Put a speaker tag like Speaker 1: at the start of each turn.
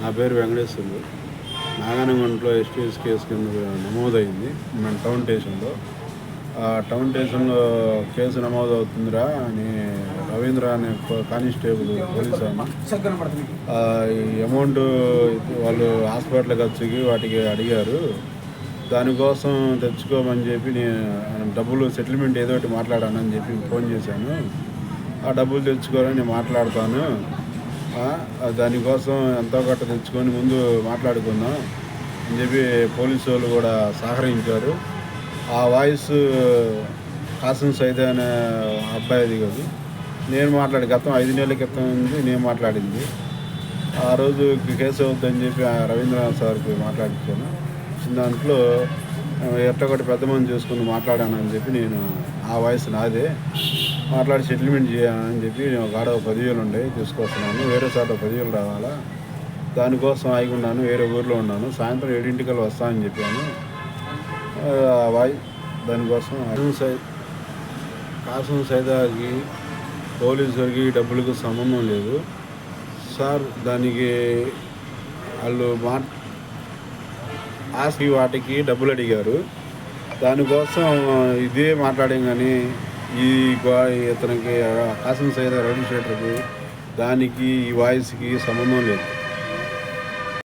Speaker 1: నా పేరు Venkateshwar నాగానగుంటలో STS case కింద నమోదైంది మన టౌన్ స్టేషన్లో. ఆ టౌన్ స్టేషన్లో కేసు నమోదు అవుతుందిరా అని రవీంద్ర అనే కానిస్టేబుల్ పోలీస్ ఈ అమౌంట్ వాళ్ళు హాస్పిటల్ ఖర్చుకి వాటికి అడిగారు. దానికోసం తెచ్చుకోమని చెప్పి నేను డబ్బులు సెటిల్మెంట్ ఏదో ఒకటి మాట్లాడానని చెప్పి ఫోన్ చేశాను. ఆ డబ్బులు తెచ్చుకోవాలని నేను మాట్లాడతాను. దానికోసం ఎంతో గట్ట తెచ్చుకొని ముందు మాట్లాడుకుందాం అని చెప్పి పోలీసు వాళ్ళు కూడా సహకరించారు. ఆ వాయిస్ కాసం సైద్ అనే అబ్బాయిది కాదు. నేను మాట్లాడి గతం ఐదు నెలల క్రితం ఉంది నేను మాట్లాడింది. ఆ రోజు కేసు అవుతుందని చెప్పి రవీంద్రనాథ్ సార్కి మాట్లాడించాను. చిన్న దాంట్లో ఎట్ట ఎట్టొకటి పెద్ద మంది చేసుకుని మాట్లాడానని చెప్పి నేను ఆ వయసు నాదే. మాట్లాడి సెటిల్మెంట్ చేయాలని చెప్పి ఒక ఆడ పదివేలు ఉండే తీసుకొస్తున్నాను. వేరే చోట పదివేలు రావాలా? దానికోసం ఆగి ఉన్నాను వేరే ఊర్లో ఉన్నాను. సాయంత్రం ఏడింటికల్లా వస్తానని చెప్పాను. వాయి దానికోసం సై కాసం సైదాకి పోలీసులకి డబ్బులకు సంబంధం లేదు. సార్ దానికి వాళ్ళు మా ఆస్తి వాటికి డబ్బులు అడిగారు. దానికోసం ఇదే మాట్లాడాం కానీ ఈ గో- ఇతనికి కాసం సైదా రౌడీ దానికి ఈ వాయిస్కి సంబంధం లేదు.